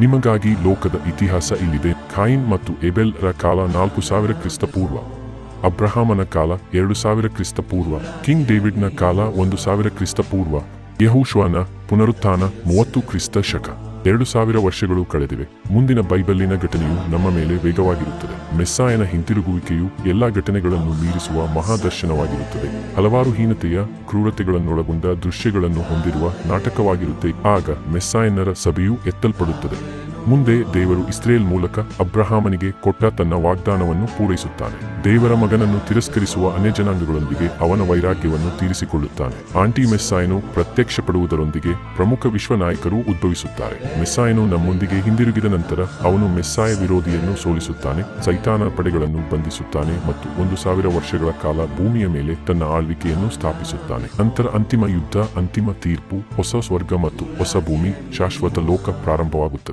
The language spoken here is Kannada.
ನಿಮಗಾಗಿ ಲೋಕದ ಇತಿಹಾಸ ಇಲ್ಲಿದೆ. ಖಾಯಿನ್ ಮತ್ತು ಎಬೆಲ್ ರ ಕಾಲ ನಾಲ್ಕು ಸಾವಿರ ಕ್ರಿಸ್ತಪೂರ್ವ ಅಬ್ರಹಾಮನ ಕಾಲ ಎರಡು ಸಾವಿರ ಕ್ರಿಸ್ತಪೂರ್ವ ಕಿಂಗ್ ಡೇವಿಡ್ನ ಕಾಲ ಒಂದು ಸಾವಿರ ಕ್ರಿಸ್ತಪೂರ್ವ ಯಹೂಶ್ವಾನ ಪುನರುತ್ಥಾನ ಮೂವತ್ತು ಕ್ರಿಸ್ತ ಶಕ. ಎರಡು ಸಾವಿರ ವರ್ಷಗಳು ಕಳೆದಿವೆ. ಮುಂದಿನ ಬೈಬಲ್ಲಿನ ಘಟನೆಯು ನಮ್ಮ ಮೇಲೆ ವೇಗವಾಗಿರುತ್ತದೆ. ಮೆಸ್ಸಾಯನ ಹಿಂತಿರುಗುವಿಕೆಯು ಎಲ್ಲಾ ಘಟನೆಗಳನ್ನು ಮೀರಿಸುವ ಮಹಾದರ್ಶನವಾಗಿರುತ್ತದೆ. ಹಲವಾರು ಹೀನತೆಯ ಕ್ರೂರತೆಗಳನ್ನೊಳಗೊಂಡ ದೃಶ್ಯಗಳನ್ನು ಹೊಂದಿರುವ ನಾಟಕವಾಗಿರುತ್ತೆ. ಆಗ ಮೆಸ್ಸಾಯನ್ನರ ಸಭೆಯು ಎತ್ತಲ್ಪಡುತ್ತದೆ. ಮುಂದೆ ದೇವರು ಇಸ್ರೇಲ್ ಮೂಲಕ ಅಬ್ರಹಾಮನಿಗೆ ಕೊಟ್ಟ ತನ್ನ ವಾಗ್ದಾನವನ್ನು ಪೂರೈಸುತ್ತಾನೆ. ದೇವರ ಮಗನನ್ನು ತಿರಸ್ಕರಿಸುವ ಅನ್ಯಜನಾಂಗಗಳೊಂದಿಗೆ ಅವನ ವೈರಾಗ್ಯವನ್ನು ತೀರಿಸಿಕೊಳ್ಳುತ್ತಾನೆ. ಆಂಟಿ ಮೆಸ್ಸಾಯನು ಪ್ರತ್ಯಕ್ಷಪಡುವುದರೊಂದಿಗೆ ಪ್ರಮುಖ ವಿಶ್ವ ನಾಯಕರು ಉದ್ಭವಿಸುತ್ತಾರೆ. ಮೆಸ್ಸಾಯನು ನಮ್ಮೊಂದಿಗೆ ಹಿಂದಿರುಗಿದ ನಂತರ ಅವನು ಮೆಸ್ಸಾಯ ವಿರೋಧಿಯನ್ನು ಸೋಲಿಸುತ್ತಾನೆ, ಸೈತಾನ ಪಡೆಗಳನ್ನು ಬಂಧಿಸುತ್ತಾನೆ ಮತ್ತು ಒಂದು ಸಾವಿರ ವರ್ಷಗಳ ಕಾಲ ಭೂಮಿಯ ಮೇಲೆ ತನ್ನ ಆಳ್ವಿಕೆಯನ್ನು ಸ್ಥಾಪಿಸುತ್ತಾನೆ. ನಂತರ ಅಂತಿಮ ಯುದ್ಧ, ಅಂತಿಮ ತೀರ್ಪು, ಹೊಸ ಸ್ವರ್ಗ ಮತ್ತು ಹೊಸ ಭೂಮಿ, ಶಾಶ್ವತ ಲೋಕ ಪ್ರಾರಂಭವಾಗುತ್ತದೆ.